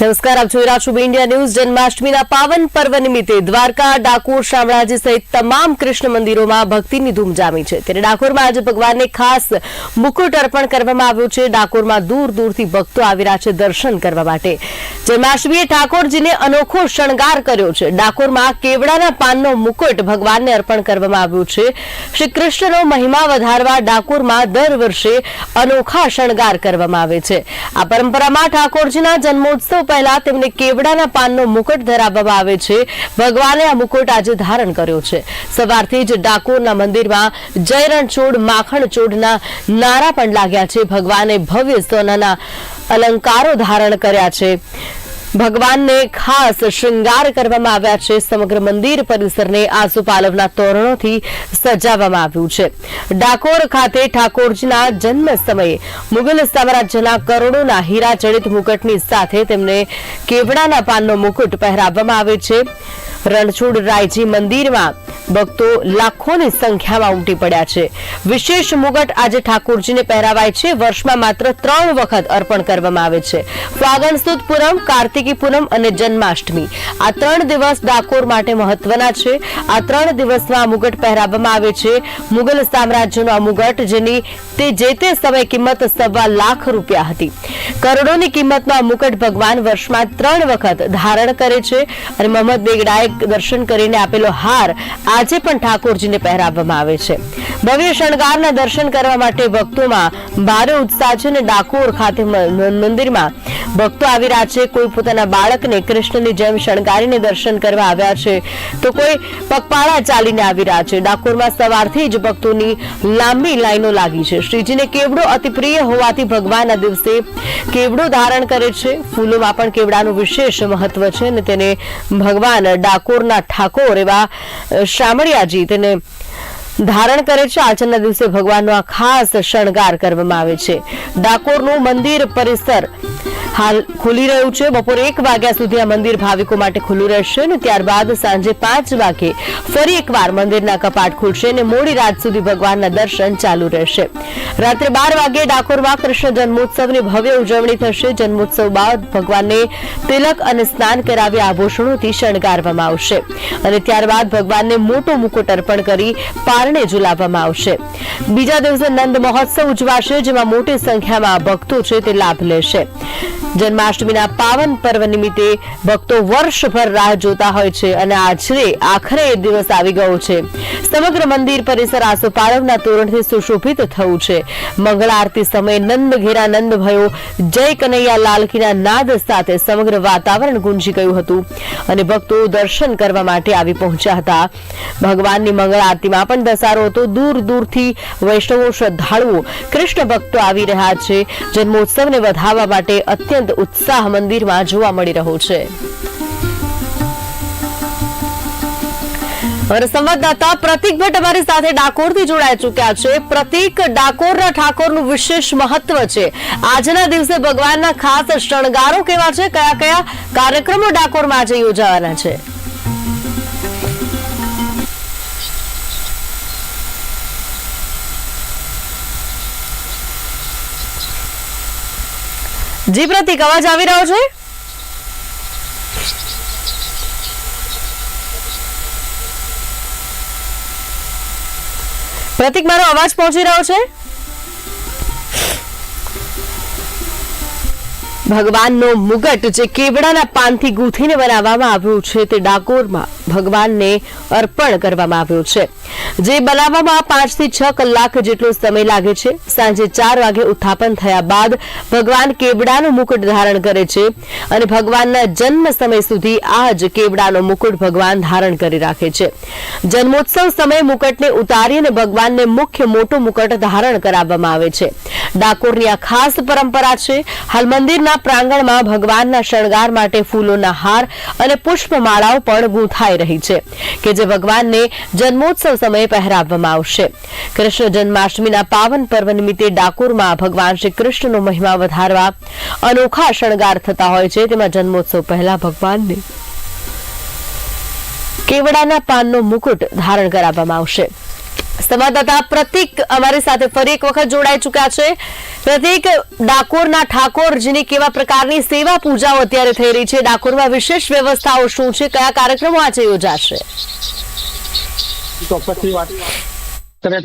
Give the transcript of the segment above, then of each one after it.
નમસ્કાર, આપ જોઈ રહ્યા છો ઇન્ડિયા ન્યૂઝ. જન્માષ્ટમીના પાવન પર્વ નિમિત્તે દ્વારકા, ડાકોર શામળાજી સહિત તમામ કૃષ્ણ મંદિરોમાં ભક્તિની ધૂમ જામી છે. ત્યારે ડાકોરમાં આજે ભગવાનને ખાસ મુકુટ અર્પણ કરવામાં આવ્યું છે. ડાકોરમાં દૂર દૂરથી ભક્તો આવી રહ્યા છે દર્શન કરવા માટે. જન્માષ્ટમીએ ઠાકોરજીને અનોખો શણગાર કર્યો છે. ડાકોરમાં કેવડાના પાનનો મુકુટ ભગવાનને અર્પણ કરવામાં આવ્યું છે. શ્રી કૃષ્ણનો મહિમા વધારવા ડાકોરમાં દર વર્ષે અનોખા શણગાર કરવામાં આવે છે. આ પરંપરામાં ઠાકોરજીના જન્મોત્સવ પહેલા તેમને કેવડાના પાનનો મુકુટ ધરાવવામાં આવે છે. ભગવાને આ મુકુટ આજે ધારણ કર્યો છે. સવારથી જ ડાકોરના મંદિરમાં જય રણછોડ માખણ ચોડના નારા પણ લાગ્યા છે. ભગવાને ભવ્ય સોનાના અલંકારો ધારણ કર્યા છે. ભગવાનને ખાસ શૃંગાર કરવામાં આવ્યા છે. સમગ્ર મંદિર પરિસરને આસુપાલવના તોરણોથી સજાવવામાં આવ્યું છે. ડાકોર ખાતે ઠાકોરજીના જન્મ સમયે મુગલ સામ્રાજ્યના કરોડોના હીરા જડિત મુકુટની સાથે તેમને કેવડાના પાનનો મુકુટ પહેરાવવામાં આવે છે. રણછોડ રાયજી મંદિરમાં ભક્તો લાખોની સંખ્યામાં ઉમટી પડ્યા છે. વિશેષ મુગટ આજે ઠાકોરજીને પહેરાવાય છે. વર્ષમાં માત્ર ત્રણ વખત અર્પણ કરવામાં આવે છે. ફાગણ, સુદ, પૂનમ, કાર્તિકી પૂનમ અને જન્માષ્ટમી. આ ત્રણ દિવસ ડાકોર માટે મહત્વના છે. આ ત્રણ દિવસમાં મુગટ પહેરાવવામાં આવે છે. મુગલ સામ્રાજ્યનો આ મુગટ જેની તે જે તે સમય કિંમત સવા લાખ રૂપિયા હતી. કરોડોની કિંમતનો આ ભગવાન વર્ષમાં ત્રણ વખત ધારણ કરે છે અને મોહમ્મદ બેગડાએ દર્શન કરીને આપેલો હાર આજે પણ ઠાકોરજીને પહેરાવવામાં આવે છે. ભવ્ય શણગારના દર્શન કરવા માટે ભક્તોમાં ભારે ઉત્સાહ છે અને ડાકોર ખાતે મંદિરમાં ભક્તો આવી રહ્યા છે. કોઈ પોતાના બાળકને કૃષ્ણની જેમ શણગારીને દર્શન કરવા આવ્યા છે તો કોઈ પગપાળા ચાલીને આવી રહ્યા છે. ડાકોરમાં સવારથી જ ભક્તોની લાંબી લાઈનો લાગી છે. શ્રીજીને કેવડો અતિ પ્રિય હોવાથી ભગવાન આ દિવસે કેવડો ધારણ કરે છે. ફૂલોમાં પણ કેવડાનું વિશેષ મહત્વ છે અને તેને ભગવાન ડાકોરના ઠાકોર એવા શામળિયાજી તેને ધારણ કરે છે. આજના દિવસે ભગવાનનો આ ખાસ શણગાર કરવામાં આવે છે. ડાકોરનું મંદિર પરિસર હાલ ખુલી રહ્યું છે. બપોરે એક વાગ્યા સુધી આ મંદિર ભાવિકો માટે ખુલ્લું રહેશે અને ત્યારબાદ સાંજે પાંચ વાગે ફરી એકવાર મંદિરના કપાટ ખુલશે અને મોડી રાત સુધી ભગવાનના દર્શન ચાલુ રહેશે. રાત્રે બાર વાગે ડાકોરમાં કૃષ્ણ જન્મોત્સવની ભવ્ય ઉજવણી થશે. જન્મોત્સવ બાદ ભગવાનને તિલક અને સ્નાન કરાવી આભૂષણોથી શણગારવામાં આવશે અને ત્યારબાદ ભગવાનને મોટો મુકુટ અર્પણ કરી પારણે ઝુલાવવામાં આવશે. બીજા દિવસે નંદ મહોત્સવ ઉજવાશે જેમાં મોટી સંખ્યામાં ભક્તો છે તે લાભ લેશે. જન્માષ્ટમીના પાવન પર્વ નિમિત્તે ભક્તો વર્ષભર રાહ જોતા હોય છે અને આજે આખરે એ દિવસ આવી ગયો છે. સમગ્ર મંદિર પરિસર આસોપાલવના તોરણથી સુશોભિત થયું છે. મંગળ આરતી સમયે નંદ ઘેરા નંદ ભયો, જય કનૈયા લાલકીના નાદ સાથે સમગ્ર વાતાવરણ ગુંજી ગયું હતું અને ભક્તો દર્શન કરવા માટે આવી પહોંચ્યા હતા. ભગવાનની મંગળ આરતીમાં પણ દસારો હતો. દૂર દૂરથી વૈષ્ણવો શ્રદ્ધાળુઓ, કૃષ્ણ ભક્તો આવી રહ્યા છે. જન્મોત્સવને વધાવવા માટે અત્યંત ઉત્સાહ મંદિરમાં જોવા મળી રહ્યો છે. સંવાદદાતા પ્રતિક ભટ્ટ અમારી સાથે ડાકોરથી જોડાઈ ચૂક્યા છે. પ્રતિક, ડાકોરના ઠાકોરનું વિશેષ મહત્વ છે. આજના દિવસે ભગવાનના ખાસ શણગારો કેવા છે? કયા કયા કાર્યક્રમો ડાકોરમાં આજે યોજાવાના છે? જી પ્રતિક, અવાજ આવી રહ્યો છે? પ્રતિક, મારો અવાજ પહોંચી રહ્યો છે? ભગવાનનો મુગટ જે કેવડાના પાનથી ગૂંથીને બનાવવામાં આવ્યું છે તે ડાકોરમાં ભગવાનને અર્પણ કરવામાં આવ્યો છે. જે બનાવવામાં પાંચથી છ કલાક જેટલો સમય લાગે છે. સાંજે ચાર વાગે ઉત્થાપન થયા બાદ ભગવાન કેવડાનો મુકુટ ધારણ કરે છે અને ભગવાનના જન્મ સમય સુધી આ જ કેવડાનો મુકુટ ભગવાન ધારણ કરી રાખે છે. જન્મોત્સવ સમયે મુકટને ઉતારી અને ભગવાનને મુખ્ય મોટો મુકટ ધારણ કરાવવામાં આવે છે. ડાકોરની આ ખાસ પરંપરા છે. હાલ મંદિરના પ્રાંગણમાં ભગવાનના શણગાર માટે ફૂલોના હાર અને પુષ્પમાળાઓ પણ ગૂંથાઈ રહી છે કે જે ભગવાનને જન્મોત્સવ સમયે પહેરાવવામાં આવશે. કૃષ્ણ જન્માષ્ટમીના પાવન પર્વ નિમિત્તે ડાકોરમાં ભગવાન શ્રી કૃષ્ણનો મહિમા વધારવા અનોખા શણગાર થતા હોય છે. તેમાં જન્મોત્સવ પહેલા ભગવાનને કેવડાના પાનનો મુકુટ ધારણ કરાવવામાં આવશે. સંવાદદાતા પ્રતિક અમારી સાથે ફરી એક વખત જોડાઈ ચુક્યા છે. પ્રતિક, ડાકોરના ઠાકોરજીની કેવા પ્રકારની સેવા પૂજાઓ અત્યારે થઈ રહી છે? ડાકોરમાં વિશેષ વ્યવસ્થાઓ શું છે? કયા કાર્યક્રમો આજે યોજાશે? ચોક્કસથી વાત કરે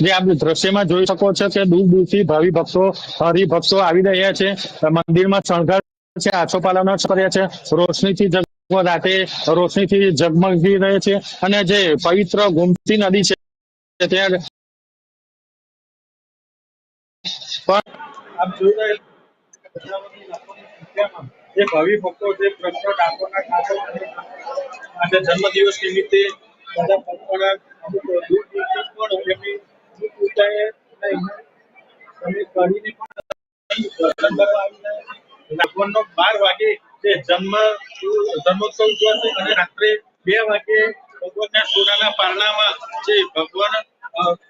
જે આપ દ્રશ્યમાં જોઈ શકો છો દૂર દૂરથી ભાવિ ભક્તો, હરિભક્તો આવી રહ્યા છે. મંદિરમાં શણગાર છે આસોપાલનો કર્યા છે. રોશનીથી રાતે રોશનીથી ઝગમગી રહે છે અને જે પવિત્ર ગોમતી નદી છે ત્યાં જન્મદિવસ નિમિત્તે બધા પણ બાર વાગે જે જન્મ, જન્મોત્સવ ઉજવાશે અને રાત્રે બે વાગે ભગવાનના સોનાના પારણામાં જે ભગવાન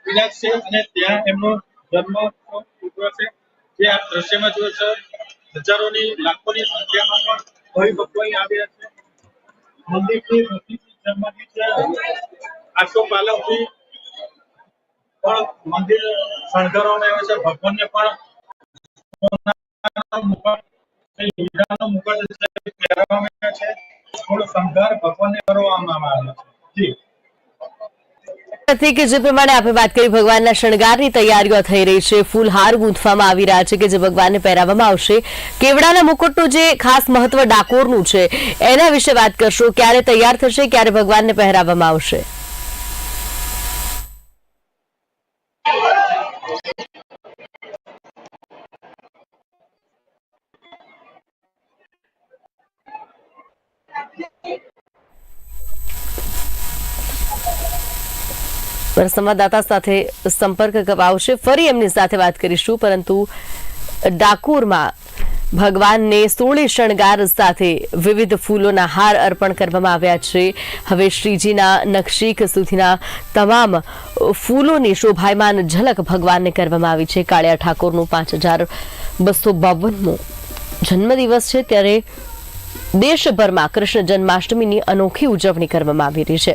વિરાજશે અને ત્યાં એમનો જન્મ ઉજવાશે. જે આપ દ્રશ્યમાં જુઓ છો, હજારોની, લાખોની સંખ્યામાં પણ ભક્તો અહીં આવ્યા છે. મંદિરથી ભક્તિથી જન્મથી છે. આસોપાલવથી પણ મંદિર શણગારવામાં આવે છે. ભગવાનને પણ શણગાર ભગવાનને કરવામાં આવે છે. જી. જે. પ્રમાણે આપણે વાત કરી, ભગવાનના શણગારની તૈયારીઓ થઈ રહી છે. ફૂલહાર ગૂંથવામાં આવી રહ્યા છે કે જે ભગવાનને પહેરાવવામાં આવશે. કેવડાના મુકુટનું જે ખાસ મહત્વ ડાકોરનું છે, એના વિશે વાત કરશો. ક્યારે તૈયાર થશે, ક્યારે ભગવાનને પહેરાવવામાં આવશે? પર સંવાદદાતા સાથે સંપર્ક આવશે. ફરી એમની સાથે વાત કરીશું, પરંતુ ડાકોરમાં ભગવાનને સોળે શણગાર સાથે વિવિધ ફૂલોના હાર અર્પણ કરવામાં આવ્યા છે. હવે શ્રીજીના નક્ષીક સુધીના તમામ ફૂલોની શોભાયમાન ઝલક ભગવાનને કરવામાં આવી છે. કાળિયા ઠાકોરનું પાંચ હજાર બસો બાવનમો જન્મદિવસ છે. ત્યારે દેશભરમાં કૃષ્ણ જન્માષ્ટમીની અનોખી ઉજવણી કરવામાં આવી રહી છે.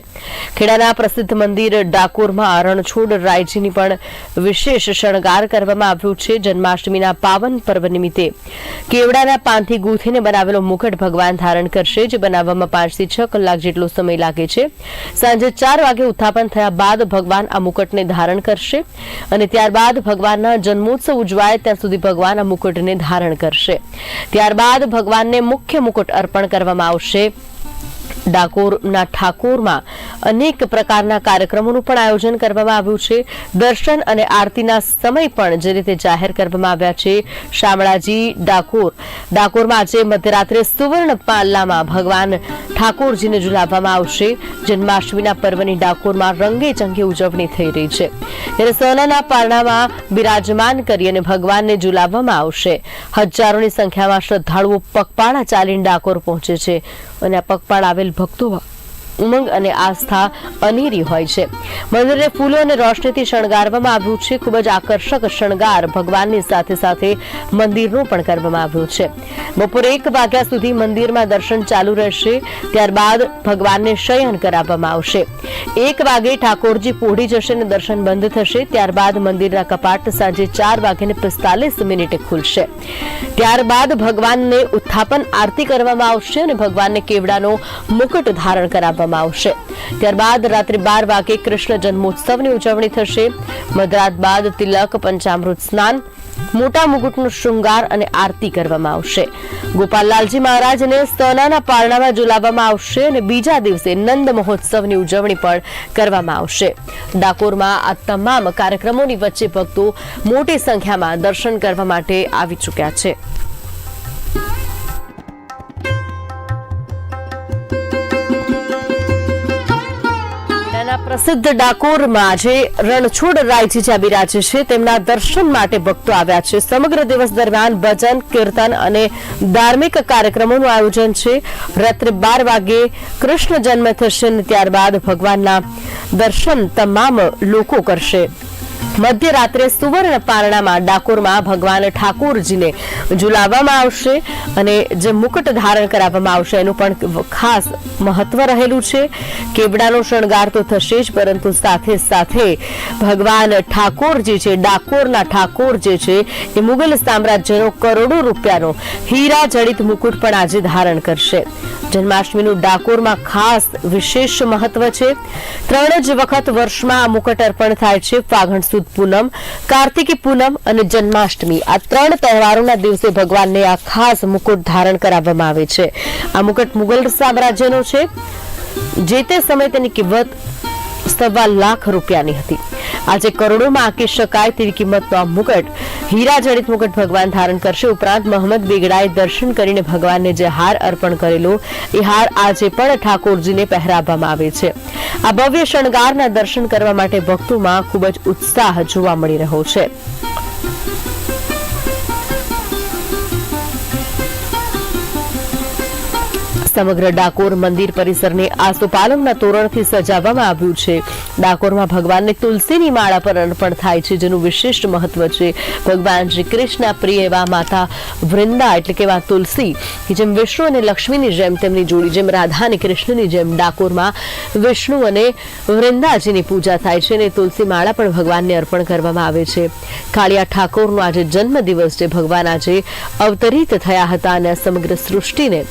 ખેડાના પ્રસિદ્ધ મંદિર ડાકોરમાં રણછોડ રાયજીની પણ વિશેષ શણગાર કરવામાં આવ્યો છે. જન્માષ્ટમીના પાવન પર્વ નિમિત્તે કેવડાના પાનથી ગૂંથીને બનાવેલો મુકટ ભગવાન ધારણ કરશે, જે બનાવવામાં પાંચથી છ કલાક જેટલો સમય લાગે છે. સાંજે ચાર વાગે ઉત્થાપન થયા બાદ ભગવાન આ મુકટને ધારણ કરશે અને ત્યારબાદ ભગવાનના જન્મોત્સવ ઉજવાય, ત્યાં સુધી ભગવાન આ મુકટને ધારણ કરશે. ત્યારબાદ ભગવાનને મુખ્ય મુકુટ અર્પણ કરવામાં આવશે. ડાકોરના ઠાકોરમાં અનેક પ્રકારના કાર્યક્રમોનું પણ આયોજન કરવામાં આવ્યું છે. દર્શન અને આરતીના સમય પણ જે રીતે જાહેર કરવામાં આવ્યા છે. શામળાજી ડાકોર. ડાકોરમાં આજે મધ્યરાત્રે સુવર્ણ પાલ્લામાં ભગવાન ઠાકોરજીને ઝુલાવવામાં આવશે. જન્માષ્ટમીના પર્વની ડાકોરમાં રંગે ચંગે ઉજવણી થઈ રહી છે. ત્યારે સોનાના પારણામાં બિરાજમાન કરી અને ભગવાનને ઝુલાવવામાં આવશે. હજારોની સંખ્યામાં શ્રદ્ધાળુઓ પગપાળા ચાલીને ડાકોર પહોંચે છે. અને આ પગપાળ આવેલ ભક્તોમાં ઉમંગ અને આસ્થા અનેરી હોય છે. મંદિરને ફૂલો અને રોશનીથી શણગારવામાં આવ્યું છે. ખૂબ જ આકર્ષક શણગાર ભગવાનની સાથે સાથે મંદિરનું પણ કરવામાં આવ્યું છે. બપોરે એક વાગ્યા સુધી મંદિરમાં દર્શન ચાલુ રહેશે. ત્યારબાદ ભગવાનને શયન કરાવવામાં આવશે. એક વાગે ઠાકોરજી પોઢી જશે અને દર્શન બંધ થશે. ત્યારબાદ મંદિરના કપાટ સાંજે ચાર વાગ્યાને પિસ્તાલીસ મિનિટે ખુલશે. ત્યારબાદ ભગવાનને ઉત્થાપન, આરતી કરવામાં આવશે અને ભગવાનને કેવડાનો મુકુટ ધારણ કરાવવામાં આવશે. ત્યારબાદ રાત્રે બાર વાગે કૃષ્ણ જન્મોત્સવની ઉજવણી થશે. મધરાત બાદ તિલક, પંચામૃત સ્નાન, મોટા મુગુટનો શૃંગાર અને આરતી કરવામાં આવશે. ગોપાલલાલજી મહારાજને સોનાના પારણામાં ઝુલાવવામાં આવશે અને બીજા દિવસે નંદ મહોત્સવની ઉજવણી પણ કરવામાં આવશે. ડાકોરમાં આ તમામ કાર્યક્રમોની વચ્ચે ભક્તો મોટી સંખ્યામાં દર્શન કરવા માટે આવી ચૂક્યા છે. પ્રસિદ્ધ ડાકોરમાં આજે રણછોડ રાયજી જ્યાં બિરાજે છે. તેમના દર્શન માટે ભક્તો આવ્યા છે. સમગ્ર દિવસ દરમિયાન ભજન, કીર્તન અને ધાર્મિક કાર્યક્રમોનું આયોજન છે. રાત્રે બાર વાગે કૃષ્ણ જન્મ થશે અને ત્યારબાદ ભગવાનના દર્શન તમામ લોકો કરશે. મધ્યરાત્રે સુવર્ણ પારણામાં ડાકોરમાં ભગવાન ઠાકોરજીને ઝુલાવવામાં આવશે અને જે મુકટ ધારણ કરાવવામાં આવશે એનું પણ ખાસ મહત્વ રહેલું છે. કેવડાનો શણગાર તો થશે જ, પરંતુ સાથે સાથે ભગવાન ઠાકોર જે છે, ડાકોરના ઠાકોર જે છે, એ મુગલ સામ્રાજ્યનો કરોડો રૂપિયાનો હીરા જડિત મુકુટ પણ આજે ધારણ કરશે. જન્માષ્ટમીનું ડાકોરમાં ખાસ વિશેષ મહત્વ છે. ત્રણ જ વખત વર્ષમાં આ મુકટ અર્પણ થાય છે. ફાગણ સુદ પૂનમ, કાર્તિકી પૂનમ અને જન્માષ્ટમી. આ ત્રણ તહેવારોના દિવસે ભગવાનને આ ખાસ મુકુટ ધારણ કરાવવામાં આવે છે. આ મુકુટ મુગલ સામ્રાજ્યનો છે. જે તે સમયે તેની કિંમત સવા લાખ રૂપિયાની હતી. આજે કરોડોમાં આંકી શકાય તેવી કિંમતનો આ મુકટ. હીરા જડિત મુકટ ભગવાન ધારણ કરશે ઉપરાંત મોહમ્મદ બેગડાએ દર્શન કરીને ભગવાનને જે હાર અર્પણ કરેલો, એ હાર આજે પણ ઠાકોરજીને પહેરાવવામાં આવે છે. આ ભવ્ય શણગારના દર્શન કરવા માટે ભક્તોમાં ખૂબ જ ઉત્સાહ જોવા મળી રહ્યો છે. સમગ્ર ડાકોર મંદિર પરિસરને આસોપાલવના તોરણથી સજાવવામાં આવ્યું છે. ડાકોરમાં ભગવાનને તુલસીની માળા પર અર્પણ થાય છે, જેનું વિશિષ્ટ મહત્વ છે. ભગવાન શ્રી કૃષ્ણના પ્રિય એવા માતા વૃંદા એટલે કે એવા તુલસી જેમ વિષ્ણુ અને લક્ષ્મીની જેમ તેમની જોડી, જેમ રાધા અને કૃષ્ણની જેમ ડાકોરમાં વિષ્ણુ અને વૃંદાજીની પૂજા થાય છે અને તુલસી માળા પણ ભગવાનને અર્પણ કરવામાં આવે છે. કાળિયા ઠાકોરનો આજે જન્મ દિવસ છે. ભગવાન આજે અવતરિત થયા હતા અને સમગ્ર સૃષ્ટિને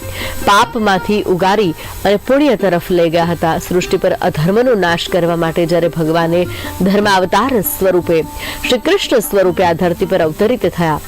પાપમાંથી ઉગારી અને પુણ્ય તરફ લઈ ગયા હતા. સૃષ્ટિ પર અધર્મનો નાશ કરવા માટે જ્યારે ભગવાને ધર્મ અવતાર સ્વરૂપે શ્રી કૃષ્ણ સ્વરૂપે આ ધરતી પર અવતરિત થયા.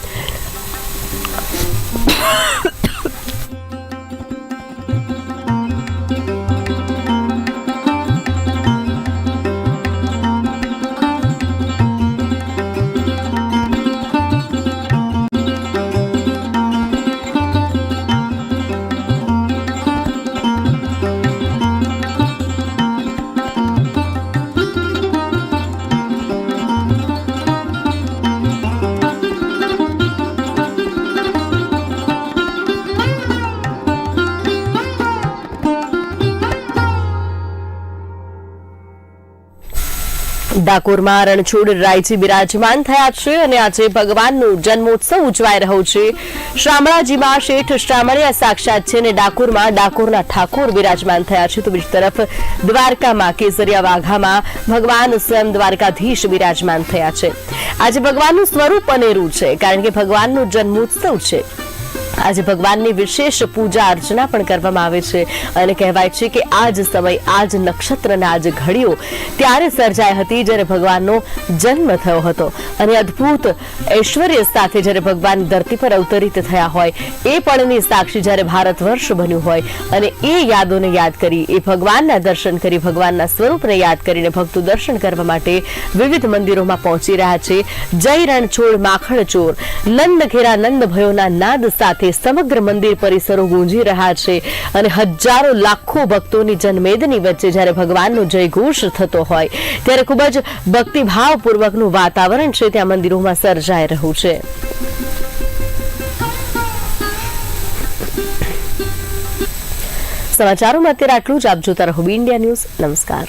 ડાકોરમાં રણછોડ રાયજી બિરાજમાન થયા છે અને આજે ભગવાનનો જન્મોત્સવ ઉજવાઈ રહ્યો છે. શામળાજીમાં શેઠ શામળિયા સાક્ષાત છે અને ડાકોરમાં ડાકોરના ઠાકોર બિરાજમાન થયા છે. તો બીજી તરફ દ્વારકામાં કેસરિયા વાઘામાં ભગવાન સ્વયં દ્વારકાધીશ બિરાજમાન થયા છે. આજે ભગવાનનું સ્વરૂપ અનેરું છે, કારણ કે ભગવાનનો જન્મોત્સવ છે. આજે ભગવાનની વિશેષ પૂજા અર્ચના પણ કરવામાં આવે છે અને કહેવાય છે કે આ જ સમય આ જ નક્ષત્રના આ ઘડીઓ ત્યારે સર્જાઈ હતી જ્યારે ભગવાનનો જન્મ થયો હતો. અને અદ્ભુત ઐશ્વર્ય સાથે જ્યારે ભગવાન ધરતી પર અવતરિત થયા હોય, એ પળની સાક્ષી જ્યારે ભારત વર્ષ બન્યું હોય, અને એ યાદોને યાદ કરી, એ ભગવાનના દર્શન કરી, ભગવાનના સ્વરૂપને યાદ કરીને ભક્તો દર્શન કરવા માટે વિવિધ મંદિરોમાં પહોંચી રહ્યા છે. જય રણછોડ માખણ ચોર નંદ ઘેરા નંદ ભયોના નાદ સાથે સમગ્ર મંદિર પરિસરો ગુંજી રહ્યા છે અને હજારો લાખો ભક્તોની જનમેદની વચ્ચે જ્યારે ભગવાનનો જયઘોષ થતો હોય, ત્યારે ખૂબ જ ભક્તિભાવપૂર્વકનું વાતાવરણ છે ત્યાં મંદિરોમાં સર્જાઈ રહ્યું છે. સમાચારોમાં અત્યારે આટલું જ. આપ જોતા રહો ઇન્ડિયા ન્યૂઝ. નમસ્કાર.